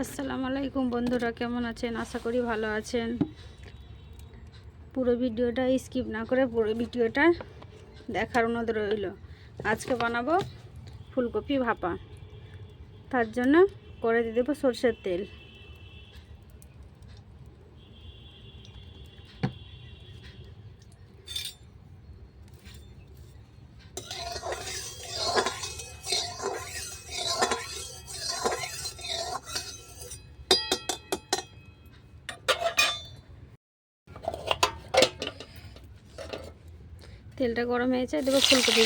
আসসালামু আলাইকুম বন্ধুরা, কেমন আছেন? আশা করি ভালো আছেন। পুরো ভিডিওটা স্কিপ না করে পুরো ভিডিওটা দেখার অনুরোধ রইল। আজকে বানাবো ফুলকপি ভাপা। তার জন্য করে দিয়ে দেবো সর্ষের তেল। তেলটা গরম হয়েছে দেবো ফুলকপি।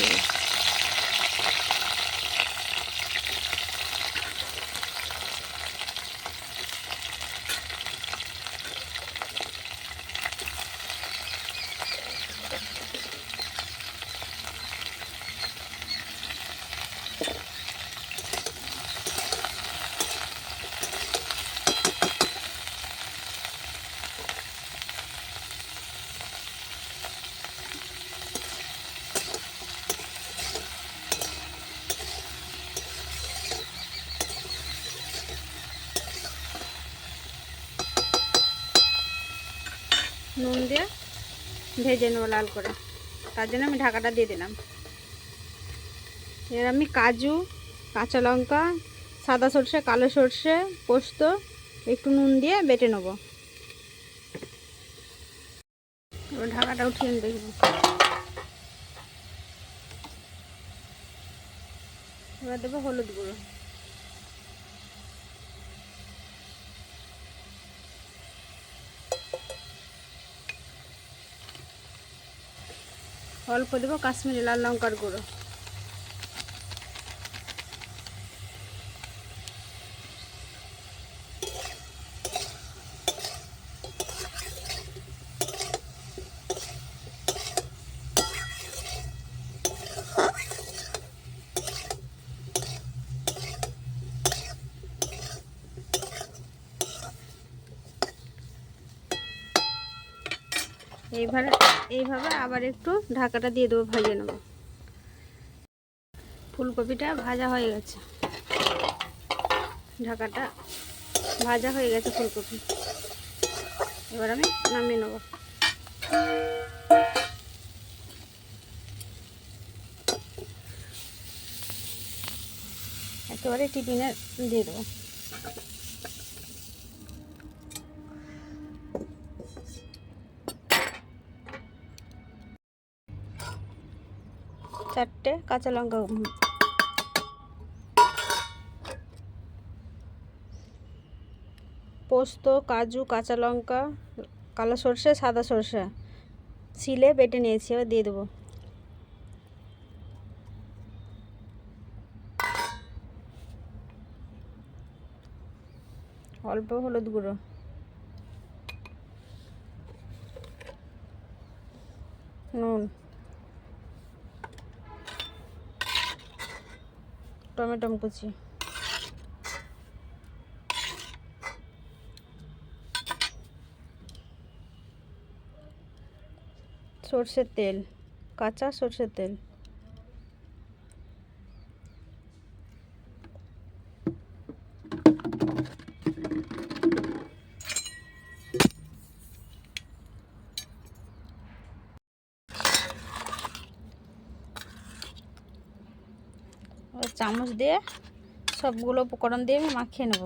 নুন দিয়ে ভেজে নেব লাল করে। তার জন্য আমি ঢাকাটা দিয়ে দিলাম। এবার আমি কাজু, কাঁচা লঙ্কা, সাদা সর্ষে, কালো সর্ষে, পোস্ত একটু নুন দিয়ে বেটে নেব। এবার ঢাকাটা উঠিয়ে দেখব। এবার দেবো হলুদ গুঁড়ো। অল্প দেবো কাশ্মীরি লাল লঙ্কার গুঁড়ো। এইভাবে এইভাবে আবার একটু ঢাকাটা দিয়ে দেবো ভেজে নেব। ফুলকপিটা ভাজা হয়ে গেছে। ঢাকাটা ভাজা হয়ে গেছে ফুলকপি। এবার আমি নামিয়ে নেব। একেবারে টিফিনে দিয়ে দেবো। চারটে কাঁচা লঙ্কা পোস্ত, কাজু, কাঁচা লঙ্কা, কালো সর্ষে, সাদা সর্ষে। শিলে বেটে নিয়েছি, এবার দিয়ে দেবো। অল্প হলুদ গুঁড়ো। নুন। টমেটো কুচি। সর্ষের তেল কাঁচা সর্ষের তেল। চামচ দিয়ে সবগুলো উপকরণ দিয়ে আমি মাখিয়ে নেব।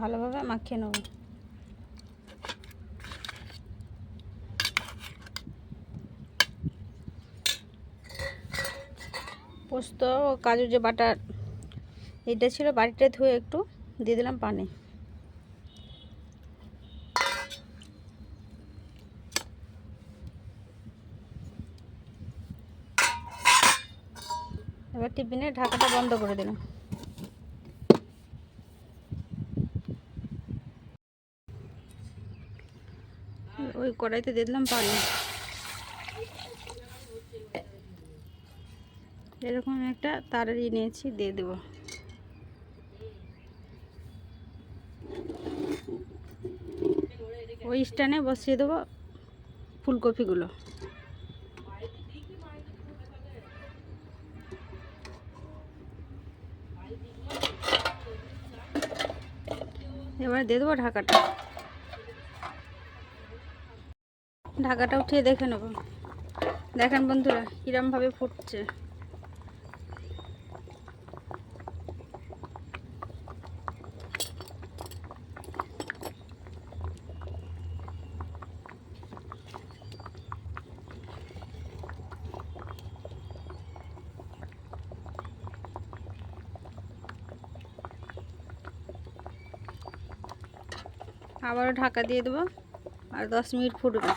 ভালোভাবে মাখিয়ে নেব। পোস্ত কাজু যে বাটার এটা ছিল বাড়িটা ধুয়ে একটু দিয়ে দিলাম পানি। টিফিনের ঢাকাটা বন্ধ করে দিলাম। ওই কড়াইতে দিয়ে দিলাম পানি। এরকম একটা তাড়াড়ি নিয়েছি, দিয়ে দেবো। ওই স্ট্যান্ডে বসিয়ে দেবো ফুলকপিগুলো। এবার দিয়ে দেবো ঢাকাটা। ঢাকাটা উঠিয়ে দেখে নেব। দেখেন বন্ধুরা কিরমভাবে ফুটছে। আবারও ঢাকা দিয়ে দেবো আর দশ মিনিট ফুটবে।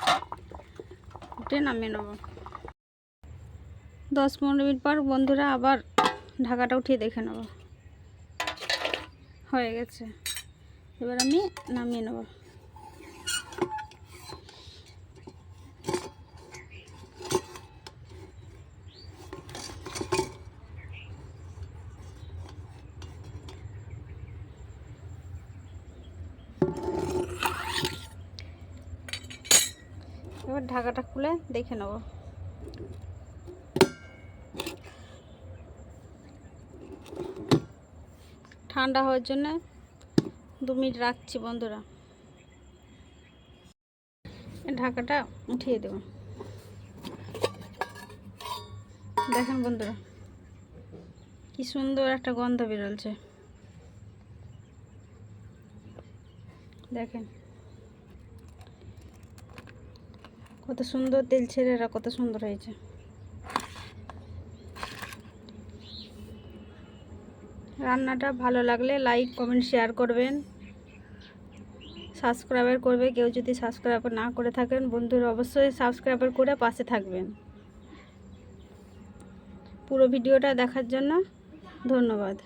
ফুটে নামিয়ে নেব। দশ পনেরো মিনিট পর বন্ধুরা আবার ঢাকাটা উঠিয়ে দেখে নেব। হয়ে গেছে। এবার আমি নামিয়ে নেব। এবার ঢাকাটা খুলে দেখে নেব। ঠান্ডা হওয়ার জন্য দু মিনিট রাখছি বন্ধুরা। ঢাকাটা উঠিয়ে দেব। দেখেন বন্ধুরা, কি সুন্দর একটা গন্ধ বেরোলছে দেখেন। কত সুন্দর তেল ছেড়ে এরা কত সুন্দর হয়েছে। রান্নাটা ভালো লাগলে লাইক কমেন্ট শেয়ার করবেন। সাবস্ক্রাইবার করবে, কেউ যদি সাবস্ক্রাইবার না করে থাকেন, বন্ধুরা অবশ্যই সাবস্ক্রাইবার করে পাশে থাকবেন। পুরো ভিডিওটা দেখার জন্য ধন্যবাদ।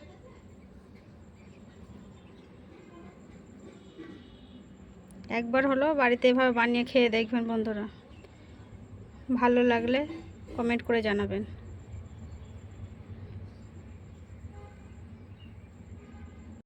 একবার হলো বাড়িতে এভাবে বানিয়ে খেয়ে দেখবেন বন্ধুরা। ভালো লাগলে কমেন্ট করে জানাবেন।